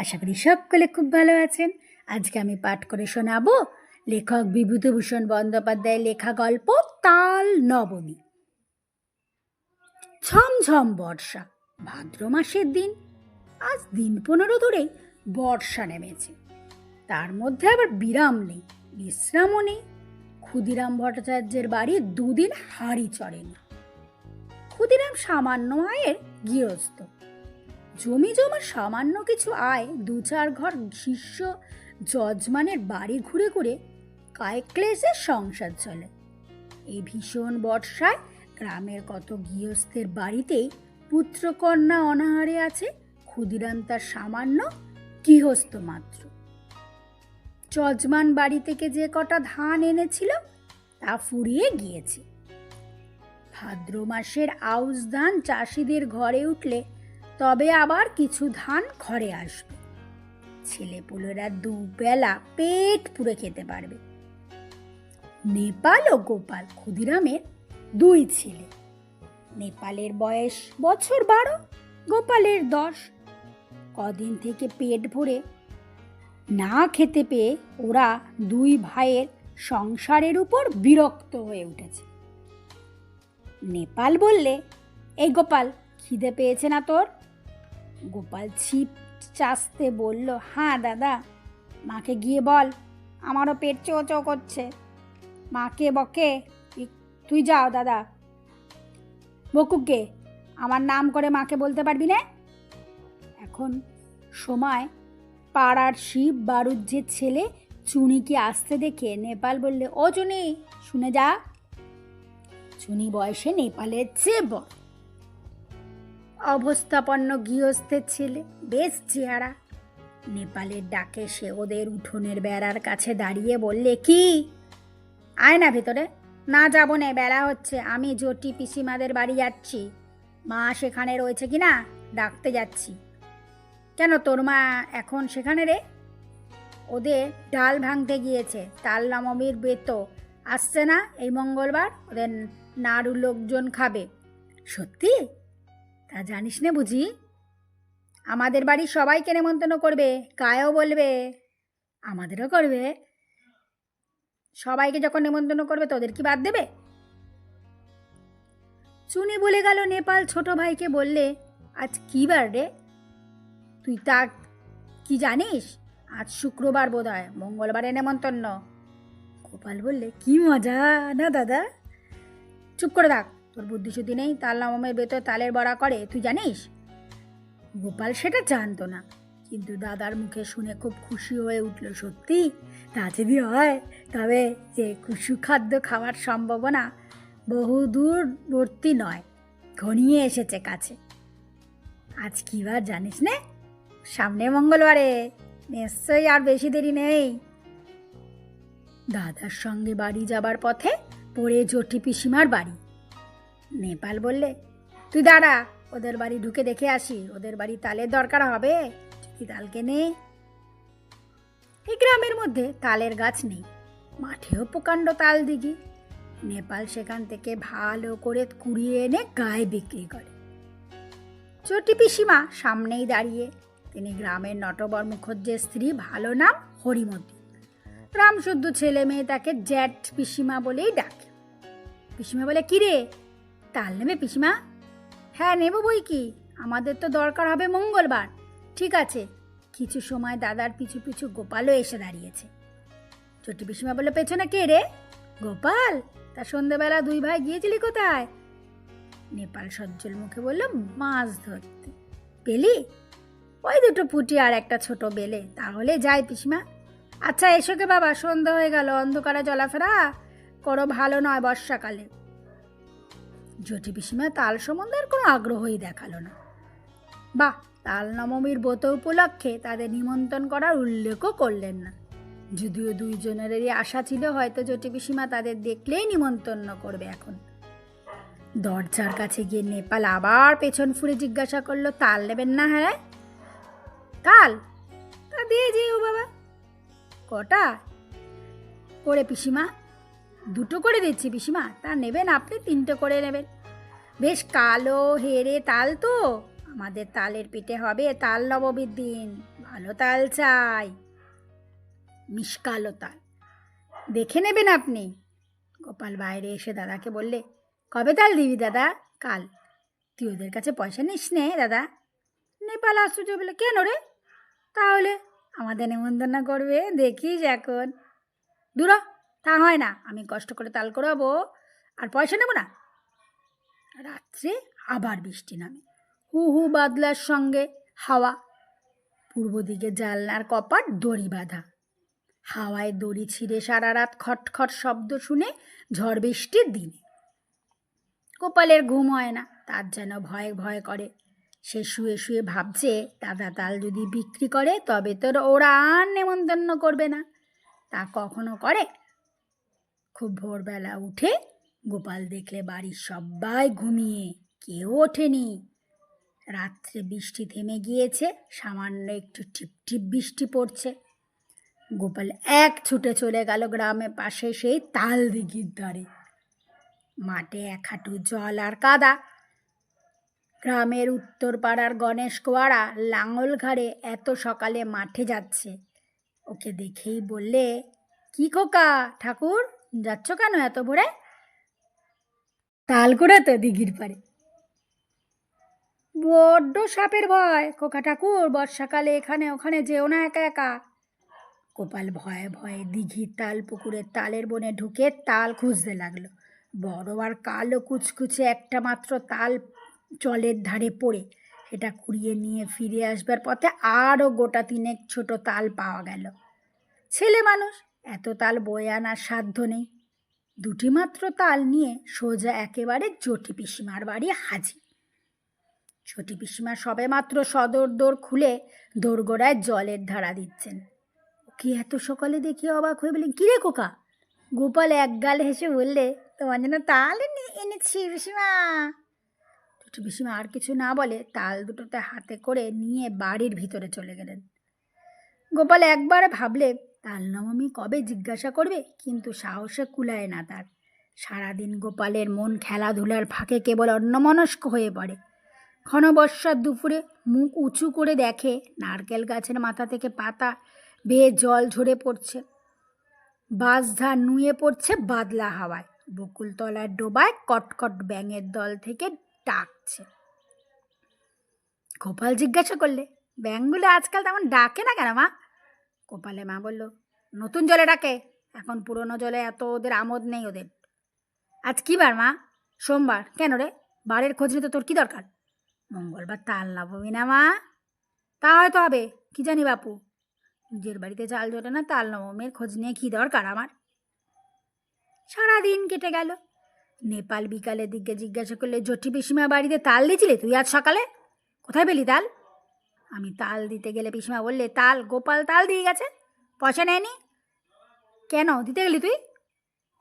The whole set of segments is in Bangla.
আশা করি সকলে খুব ভালো আছেন। আজকে আমি পাঠ করে শোনাবো লেখক বিভূতিভূষণ বন্দ্যোপাধ্যায়ের লেখা গল্প তাল নবমী। ঝমঝম বর্ষা, ভাদ্র মাসের দিন। আজ দিন পনেরো ধরেই বর্ষা নেমেছে। তার মধ্যে আবার বিরাম নেই, বিশ্রামও নেই। ক্ষুদিরাম ভট্টাচার্যের বাড়ি দুদিন হাড়ি চড়েনি। ক্ষুদিরাম সামান্য আয়ের গৃহস্থ। জমি জমা সামান্য কিছু আয় দু চার ঘর শিষ্য যজমানের বাড়ি ঘুরে ঘুরে কায়ক্লেশে সংসার চলে। এই ভীষণ বর্ষায় গ্রামের কত গৃহস্থের বাড়িতেই পুত্রকন্যা অনাহারে আছে, ক্ষুদিরাম তার সামান্য গৃহস্থ মাত্র। যজমান বাড়ি থেকে যে কটা ধান এনেছিল, তা ফুরিয়ে গিয়েছে। ভাদ্র মাসের আউশ ধান চাষিদের ঘরে উঠলে তবে আবার কিছু ধান ঘরে আসবে। ছেলেপুলেরা দুবেলা পেট পুড়ে খেতে পারবে। নেপাল ও গোপাল ক্ষুদিরামের দুই ছেলে। নেপালের বয়স বছর বারো, গোপালের দশ। কদিন থেকে পেট ভরে না খেতে পেয়ে ওরা দুই ভাইয়ের সংসারের উপর বিরক্ত হয়ে উঠেছে। নেপাল বললে, এই গোপাল, খিদে পেয়েছে না তোর? গোপাল ছিপ চাস্তে বলল হ্যাঁ দাদা, মাকে গিয়ে বল, আমারও পেট চো চো করছে। মাকে, বকে "তুই- যাও দাদা। বকুকে আমার নাম করে মাকে বলতে পারবি না? এখন সময়, পাড়ার শিব বারুজ্যের ছেলে চুনিকে আসতে দেখে নেপাল বললে, ও চুনি, শুনে যা। চুনি বয়সে নেপালের চেয়ে বড়। অবস্থাপন্ন গৃহস্থের ছেলে, বেশ চেহারা। নেপালের ডাকে সে ওদের উঠোনের বেড়ার কাছে দাঁড়িয়ে বললে, কি? আয় না ভেতরে। না যাব না, বেলা হচ্ছে। আমি জটি পিসিমাদের বাড়ি যাচ্ছি। মা সেখানে রয়েছে কি না? ডাকতে যাচ্ছি। কেন তোর মা এখন সেখানে রে? ওদের ডাল ভাঙতে গিয়েছে। তাল নবমীর বেতো আসছে না এই মঙ্গলবার? ওদের নাড়ু লোকজন খাবে। সত্যি? তা জানিস না বুঝি? আমাদের বাড়ির সবাইকে নেমন্তন্ন করবে, কায়ও বলবে, আমাদেরও করবে। সবাইকে যখন নেমন্তন্ন করবে, তোদের কি বাদ দেবে? চুনি বলে গেল নেপাল ছোট ভাইকে বললে, আজ কি বার রে? তুই তা কি জানিস? আজ শুক্রবার বোধ হয় মঙ্গলবারে নেমন্তন্ন। গোপাল বললে, কি মজা, না দাদা? চুপ করে থাক। তোর বুদ্ধি শুদ্ধি নেই, তাল নামের ভেতর তালের বড়া করে, তুই জানিস? গোপাল সেটা জানতো না, কিন্তু দাদার মুখে শুনে খুব খুশি হয়ে উঠল, সত্যি? তা যদি হয়, তবে যে খাদ্য খাওয়ার সম্ভাবনা বহু দূরবর্তী নয়, ঘনিয়ে এসেছে কাছে। আজ কি বার জানিস নে? সামনে মঙ্গলবারে, নিশ্চয়ই আর বেশি দেরি নেই। দাদার সঙ্গে বাড়ি যাবার পথে পড়ে জটি পিসিমার বাড়ি। নেপাল বললে, তুই দাঁড়া, ওদের বাড়ি ঢুকে দেখে আসি। ওদের বাড়ি তালের দরকার হবে। যদি তাল কেনে? এই গ্রামের মধ্যে তালের গাছ নেই। মাঠেও প্রকাণ্ড তাল দিঘি। নেপাল সেখান থেকে ভালো করে কুড়িয়ে এনে গায়ে বিক্রি করে। চটি পিসিমা সামনেই দাঁড়িয়ে, তিনি গ্রামের নটবর মুখর্জের স্ত্রী, ভালো নাম হরিমতি। রামশুদ্ধ ছেলে মেয়ে তাকে জ্যাট পিসিমা বলেই ডাকে। পিসিমা বলে কি রে তাল নেবে পিসিমা? হ্যাঁ নেব বই কি? আমাদের তো দরকার হবে মঙ্গলবার। ঠিক আছে। কিছু সময় দাদার পিছু পিছু গোপালও এসে দাঁড়িয়েছে। ছোটি পিসিমা বলে, পেছনে কে রে? গোপাল? তা সন্ধেবেলা দুই ভাই গিয়েছিলি কোথায়? নেপাল সজ্জল মুখে বলল, মাছ ধরতে। পেলি? ওই দুটো পুঁটি আর একটা ছোট বেলে। তাহলে যাই পিসিমা। আচ্ছা এসো কে বাবা সন্ধ্যা হয়ে গেল, অন্ধকারে চলাফেরা। করো ভালো নয় বর্ষাকালে। জটি পিসিমা তাল সম্বন্ধে আর কোনো আগ্রহই দেখাল না। বাহ, তাল নবমীর ব্রত উপলক্ষে তাদের নিমন্ত্রণ করার উল্লেখও করলেন না। যদিও দুইজনেরই আশা ছিল হয়তো জটি পিসিমা তাদের দেখলেই নিমন্ত্রণ করবে এখন। দরজার কাছে গিয়ে নেপাল আবার পেছন ফুরে জিজ্ঞাসা করল, তাল নেবেন না হ্যাঁ? তাল তা দিয়ে যেও বাবা। কটা? করে পিসিমা দুটো করে দিচ্ছি পিসিমা, তা নেবেন আপনি, তিনটে করে নেবেন। বেশ কালো, হেরে তাল তো। আমাদের তালের পিঠে হবে তাল নবমীর দিন, ভালো তাল চাই। মিষ্কালো তাল। দেখে নেবেন আপনি। গোপাল বাইরে এসে দাদাকে বললে, কবে তাল দিবি দাদা? কাল। তুই ওদের কাছে পয়সা নিস নে, দাদা। নেপাল আশ্চর্য বলে, কেন রে? তাহলে আমাদের নেমন্তন্ন করবে, দেখিস এখন। দূর তা হয় না। আমি কষ্ট করে তাল করাবো আর পয়সা নেব না। রাত্রে আবার বৃষ্টি নামে। হু হু বাদলার সঙ্গে হাওয়া। পূর্ব দিকে জানলার কপাট দড়ি বাঁধা। হাওয়ায় দড়ি ছিঁড়ে সারা রাত খটখট শব্দ শুনে ঝড় বৃষ্টির দিনে। গোপালের ঘুম হয় না, তার যেন ভয় ভয় করে। সে শুয়ে শুয়ে ভাবছে, দাদা তাল যদি বিক্রি করে, তবে তোর ওরা আর নেমন্তন্ন করবে না। তা কখনো করে? খুব ভোরবেলা উঠে গোপাল দেখলে বাড়ির সবাই ঘুমিয়ে কেউ ওঠেনি। রাত্রে বৃষ্টি থেমে গিয়েছে, সামান্য একটু টিপ টিপ বৃষ্টি পড়ছে। গোপাল এক ছুটে চলে গেল গ্রামে পাশে সেই তাল দিঘির ধারে। মাঠে এক হাঁটু জল আর কাদা। গ্রামের উত্তর পাড়ার গণেশ কোয়ারা লাঙল ঘাড়ে এত সকালে মাঠে যাচ্ছে। ওকে দেখেই বললে, কি খোকা ঠাকুর যাচ্ছ কেন এত ভোরে? তাল করে তো দিঘির পারে বড্ড সাপের ভয়, খোকা ঠাকুর, বর্ষাকালে এখানে ওখানে যেও না একা একা। গোপাল ভয়ে ভয়ে দিঘির তাল পুকুরের তালের বনে ঢুকে তাল খুঁজতে লাগল। বড় আর কালো কুচকুচে একটা মাত্র তাল জলের ধারে পড়ে। সেটা কুড়িয়ে নিয়ে ফিরে আসবার পথে আরও গোটা তিনেক ছোট তাল পাওয়া গেল। ছেলে মানুষ এত তাল বয়ে আনার সাধ্য নেই। দুটি মাত্র তাল নিয়ে সোজা একেবারে জটি পিসিমার বাড়ি হাজির। ছোটি পিসিমা সবে মাত্র সদর দোর খুলে দোরগোড়ায় জলের ধারা দিচ্ছেন। কি এত সকালে দেখি অবাক হয়ে বললেন, কিরে কোকা গোপাল এক গাল হেসে বললে, তোমার জন্য তাল এনে- এনেছি পিসিমা। ছোট পিসিমা আর কিছু না বলে তাল দুটোতে হাতে করে নিয়ে বাড়ির ভিতরে চলে গেলেন। গোপাল একবার ভাবলে তাল নবমী কবে জিজ্ঞাসা করবে? কিন্তু সাহসে কুলায় না তার। সারাদিন গোপালের মন খেলাধুলার ফাঁকে কেবল অন্যমনস্ক হয়ে পড়ে। ঘন বর্ষার দুপুরে মুখ উঁচু করে দেখে নারকেল গাছের মাথা থেকে পাতা বেয়ে জল ঝরে পড়ছে। বাঁশঝাড় নুয়ে পড়ছে বাদলা হাওয়ায়। বকুলতলার ডোবায় কটকট ব্যাঙের দল থেকে ডাকছে। গোপাল জিজ্ঞাসা করলে, ব্যাঙগুলো আজকাল তেমন ডাকে না কেন মা? গোপালে মা বলল, নতুন জলে ডাকে। এখন পুরনো জলে এত ওদের আমোদ নেই ওদের। আজ কী বার মা? সোমবার। কেন রে? বারের খোঁজ নিতে তোর কী দরকার? মঙ্গলবার তাল নবমী না মা। তা হয়তো হবে। কি জানি বাপু। নিজের বাড়িতে চাল জোটে না তাল নবমীর খোঁজ নিয়ে কী দরকার আমার? সারাদিন কেটে গেল। নেপাল বিকালের দিকে জিজ্ঞাসা করলে, জটি পিসিমা বাড়িতে তাল দিয়েছিলে তুই আজ সকালে? কোথায় পেলি তাল? আমি তাল দিতে গেলে পিসিমা বললে, তাল, গোপাল তাল দিয়ে গেছে, পয়সা নেয়নি? কেন? দিতে গেলি তুই?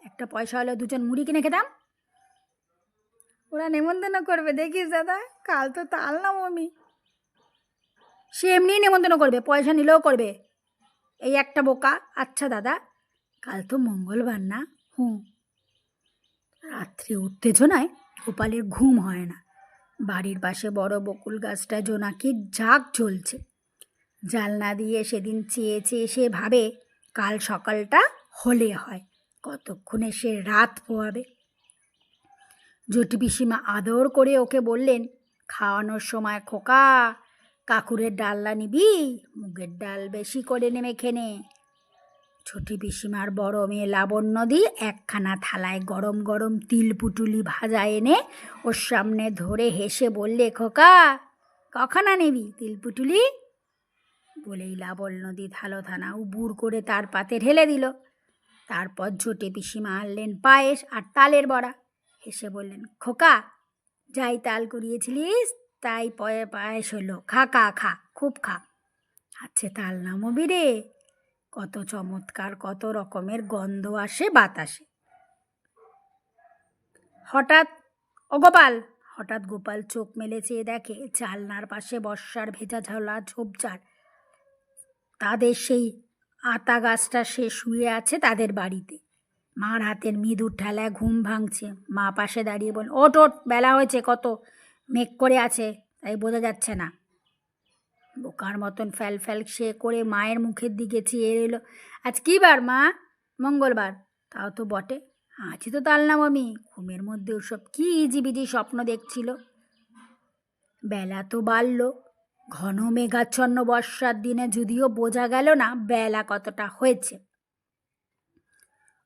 একটা পয়সা হলে দুজন মুড়ি কিনে খেতাম। ওরা নেমন্তন্ন করবে, দেখিস দাদা, কাল তো তাল না মমি সে এমনিই নেমন্তন্ন করবে, পয়সা নিলেও করবে। এই একটা বোকা আচ্ছা দাদা, কাল তো মঙ্গলবার না হুম রাত্রে উত্তেজনায় গোপালের ঘুম হয় না। বাড়ির পাশে বড় বকুল গাছটা জোনাকির ঝাঁক জ্বলছে জালনা দিয়ে সেদিন চেয়ে চেয়ে সে ভাবে, কাল সকালটা হলে হয়, কতক্ষণে সে রাত পোয়াবে। জটি পিসিমা আদর করে ওকে বললেন, খাওয়ানোর সময় খোকা, কাকুরের ডাল্লা নিবি, মুগের ডাল বেশি করে নেমে খেনে। ছোটি পিসিমার বড় মেয়ে লাবণ্য দি একখানা থালায় গরম গরম তিল পুটুলি ভাজা এনে ওর সামনে ধরে হেসে বললে, খোকা, কখানা নিবি তিল পুটুলি? বলেই লাবণ্য দি থালো থানা উবুর করে তার পাতে ঢেলে দিল। তারপর ঝোটে পিসিমা আনলেন পায়েস আর তালের বড়া। হেসে বললেন, খোকা, যাই তাল করিয়েছিলিস তাই পয়ে পায়েস হলো খা খা খা, খুব খা। আচ্ছা তাল নামবি রে। কত চমৎকার, কত রকমের গন্ধ আসে বাতাসে। হঠাৎ, ও গোপাল! হঠাৎ গোপাল চোখ মেলে চেয়ে দেখে জালনার পাশে বর্ষার ভেজা ঝোলা ঝোপঝাড়। তাদের সেই আতা গাছটা সে শুয়ে আছে তাদের বাড়িতে। মার হাতের মৃদুর ঠেলায় ঘুম ভাঙছে। মা পাশে দাঁড়িয়ে বল ওট ওট বেলা হয়েছে কত, মেঘ করে আছে, তাই বোঝা যাচ্ছে না। বোকার মতন ফ্যাল ফ্যাল সে করে মায়ের মুখের দিকে চেয়ে এলো আজ কী বার, মা? মঙ্গলবার। তাও তো বটে। আছি তো তাল নাম আমি ঘুমের মধ্যে ওসব কী ইজিবিজি স্বপ্ন দেখছিল? বেলা তো বাড়ল। ঘন মেঘাচ্ছন্ন বর্ষার দিনে যদিও বোঝা গেল না বেলা কতটা হয়েছে।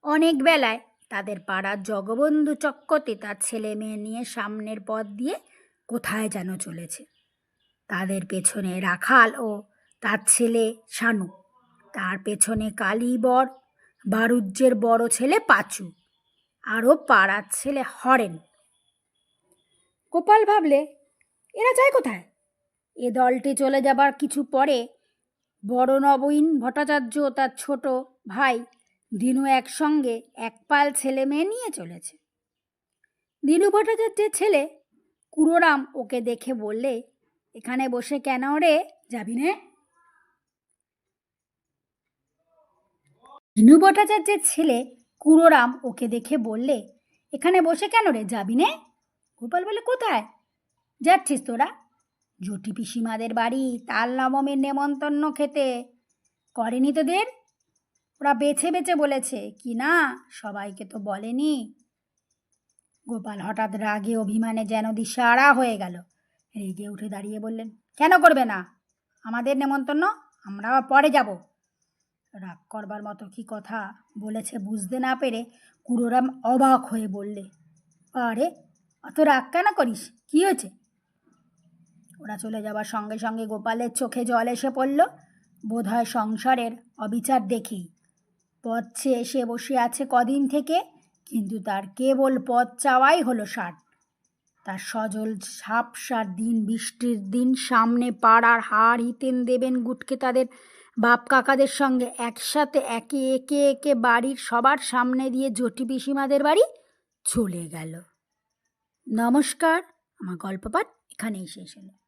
অনেক বেলায় তাদের পাড়ার জগবন্ধু চক্কতে তার ছেলে মেয়ে নিয়ে সামনের পথ দিয়ে কোথায় যেন চলেছে। তাদের পেছনে রাখাল ও তার ছেলে শানু। তার পেছনে কালীবর, বারুজ্যের বড় ছেলে পাঁচু, আরও পাড়ার ছেলে হরেন। গোপাল ভাবলে, এরা যায় কোথায়? এ দলটি চলে যাবার কিছু পরে বড় নবীন ভট্টাচার্য তার ছোট ভাই দিনু একসঙ্গে এক পাল ছেলে মেয়ে নিয়ে চলেছে। দিনু ভট্টাচার্যের ছেলে কুড়োরাম ওকে দেখে বললে এখানে বসে কেন রে? যাবি নে। দিনু ভট্টাচার্যের ছেলে কুড়োরাম ওকে দেখে বললে, এখানে বসে কেন রে? যাবি নে? গোপাল বলে কোথায়? যাচ্ছিস তোরা। জটি পিসিমাদের বাড়ি, তাল নবমীর নেমন্তন্ন খেতে। করেনি তোদের? ওরা বেছে বেছে বলেছে। কি না? সবাইকে তো বলেনি। গোপাল হঠাৎ রাগে অভিমানে যেন দিশারা হয়ে গেল। রেগে উঠে দাঁড়িয়ে বললেন, কেন করবে না? আমাদের নেমন্তন্ন, আমরা পরে যাব। রাগ করবার মতো কি কথা বলেছে বুঝতে না পেরে কুড়োরাম অবাক হয়ে বললে, আরে, অত রাগ কেন করিস? কি হয়েছে? ওরা চলে যাবার সঙ্গে সঙ্গে গোপালের চোখে জল এসে পড়ল। বোধহয় সংসারের অবিচার দেখেই। পথ চেয়ে এসে বসে আছে কদিন থেকে, কিন্তু তার কেবল পথ চাওয়াই হলো ষাট। তার সজল সাপসার দিন বৃষ্টির দিন সামনে পাড়ার হার হিতেন দেবেন গুটকে তাদের বাপ কাকাদের সঙ্গে। একসাথে একে একে একে বাড়ির সবার সামনে দিয়ে জটি পিসিমাদের বাড়ি চলে গেল। নমস্কার, আমার গল্প পাঠ এখানেই শেষ হলো।